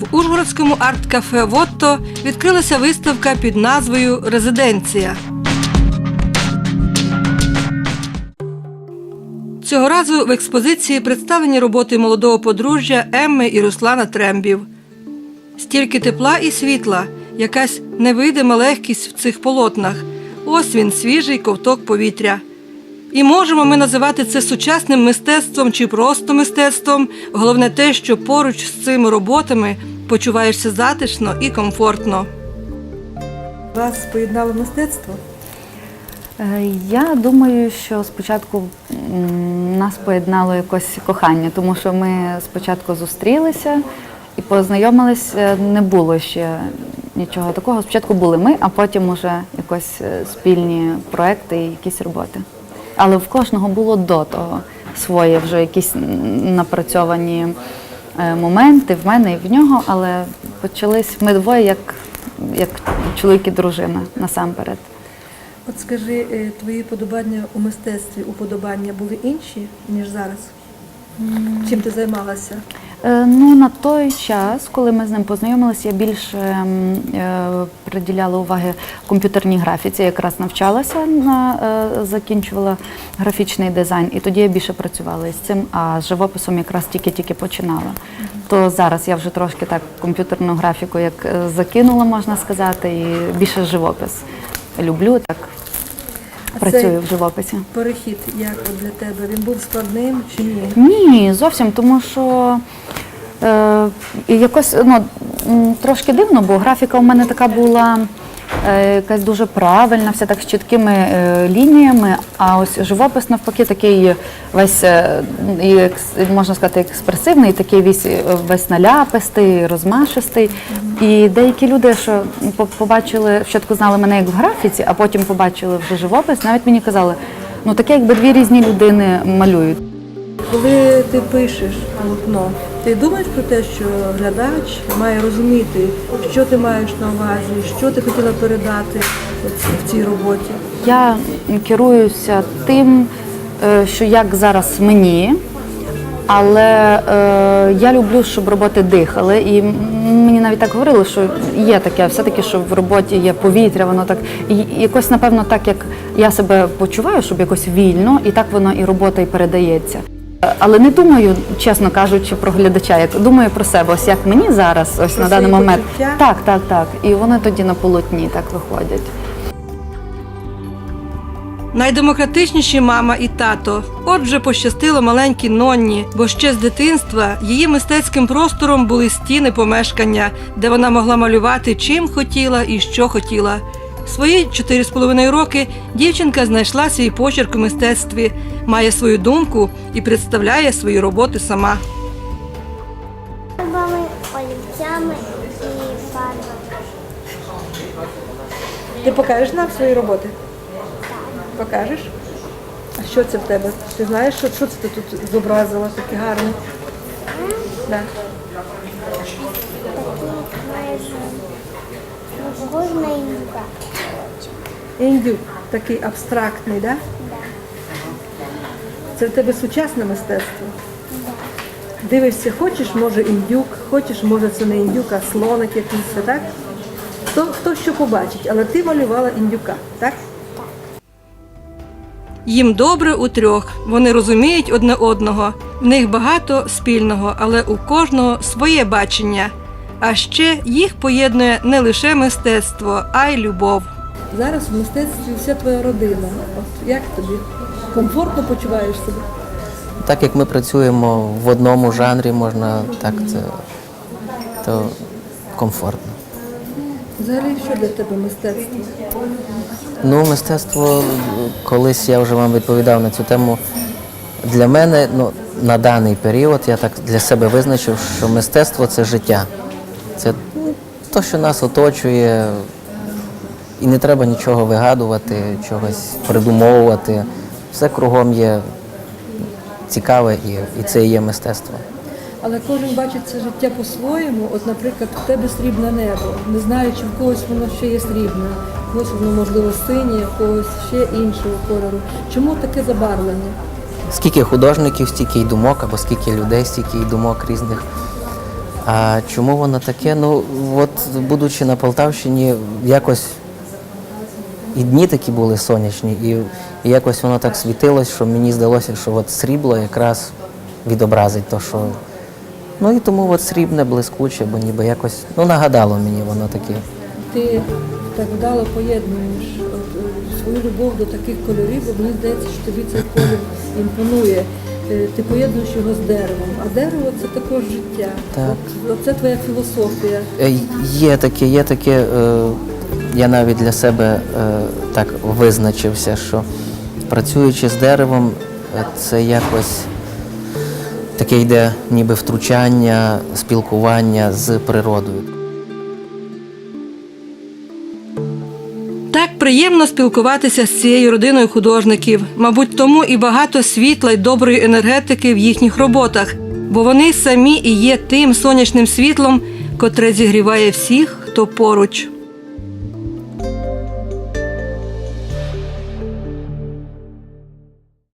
В Ужгородському арт-кафе Вотто відкрилася виставка під назвою Резиденція. Цього разу в експозиції представлені роботи молодого подружжя Емми і Руслана Трембів. Стільки тепла і світла, якась невидима легкість в цих полотнах. Ось він, свіжий ковток повітря. І можемо ми називати це сучасним мистецтвом чи просто мистецтвом. Головне те, що поруч з цими роботами почуваєшся затишно і комфортно. Вас поєднало мистецтво? Е, Я думаю, що спочатку нас поєднало якось кохання, тому що ми спочатку зустрілися і познайомились, е, не було ще нічого такого. Спочатку були ми, а потім уже якось е, спільні проекти і якісь роботи. Але в кожного було до того своє вже якісь напрацьовані е, моменти в мене і в нього, але почались ми двоє як, як чоловік і дружина насамперед. От скажи, е, твої подобання у мистецтві, уподобання були інші, ніж зараз? Чим ти займалася? Е, Ну, на той час, коли ми з ним познайомилися, я більше е, приділяла уваги комп'ютерній графіці. Я якраз навчалася на е, закінчувала графічний дизайн, і тоді я більше працювала із цим, а з живописом якраз тільки-тільки починала. То зараз я вже трошки так комп'ютерну графіку як е, закинула, можна сказати, і більше живопис люблю, так працюю в живописі. Перехід як для тебе? Він був складним чи ні? Ні, зовсім, тому що е, якось ну, трошки дивно, бо графіка у мене така була якась дуже правильна, вся так з чіткими е, лініями, а ось живопис навпаки такий весь, е, можна сказати, експресивний, такий весь, е, весь наляпистий, розмашистий. І деякі люди, що побачили, спочатку знали мене як в графіці, а потім побачили вже живопис, навіть мені казали, ну таке, якби дві різні людини малюють. Коли ти пишеш полотно, ти думаєш про те, що глядач має розуміти, що ти маєш на увазі, що ти хотіла передати в цій роботі? Я керуюся тим, е, що як зараз мені, але е, я люблю, щоб роботи дихали. І мені навіть так говорили, що є таке, все-таки, що в роботі є повітря, воно так і якось, напевно, так як я себе почуваю, щоб якось вільно, і так воно і робота і передається. Але не думаю, чесно кажучи, про глядача. Як думаю про себе, ось як мені зараз, ось Про на даний момент. почуття? Так, так, так. І вони тоді на полотні так виходять. Найдемократичніші мама і тато. Отже, пощастило маленькій Нонні, бо ще з дитинства її мистецьким простором були стіни помешкання, де вона могла малювати чим хотіла і що хотіла. Свої чотири з половиною роки дівчинка знайшла свій почерк у мистецтві, має свою думку і представляє свої роботи сама. фарбами, олівцями і фарбами. Ти покажеш нам свої роботи? Покажеш? А що це в тебе? Ти знаєш, що, що це ти тут зобразила таке гарне? Да. Такі майже ну, похоже на індюка. Індюк такий абстрактний, да? Це в тебе сучасне мистецтво? Дивишся, хочеш, може індюк, хочеш, може це не індюк, а слоник якийсь, так? Хто, хто що побачить, але ти малювала індюка, так? Їм добре у трьох. Вони розуміють одне одного. В них багато спільного, але у кожного своє бачення. А ще їх поєднує не лише мистецтво, а й любов. Зараз в мистецтві вся твоя родина. От як тобі? Комфортно почуваєш себе? Так як ми працюємо в одному жанрі, можна так це то комфортно. Взагалі, що для тебе мистецтво? Ну, мистецтво, колись я вже вам відповідав на цю тему. Для мене, ну, на даний період, я так для себе визначив, що мистецтво це життя. Це ну, те, що нас оточує, і не треба нічого вигадувати, чогось придумовувати. Все кругом є цікаве і, і це є мистецтво. Але кожен бачить це життя по-своєму. От, наприклад, в тебе срібне небо. Не знаю, чи в когось воно ще є срібне, в когось воно можливо синє, в когось ще іншого кольору. Чому таке забарвлення? Скільки художників, стільки й думок, або скільки людей, стільки й думок різних. А чому воно таке? Ну, от будучи на Полтавщині, якось і дні такі були сонячні, і, і якось воно так світилось, що мені здалося, що от срібло якраз відобразить то, що. Ну і тому от срібне, блискуче, бо ніби якось ну, нагадало мені воно таке. Ти так вдало поєднуєш е, свою любов до таких кольорів, бо мені здається, що тобі цей колір імпонує. Е, Ти поєднуєш його з деревом, а дерево це також життя. Так. От, оце твоя філософія. Е, Є таке, є таке. е, Я навіть для себе е, так визначився, що працюючи з деревом, е, це якось таке йде ніби втручання, спілкування з природою. Так приємно спілкуватися з цією родиною художників. Мабуть, тому і багато світла й доброї енергетики в їхніх роботах, бо вони самі і є тим сонячним світлом, котре зігріває всіх, хто поруч.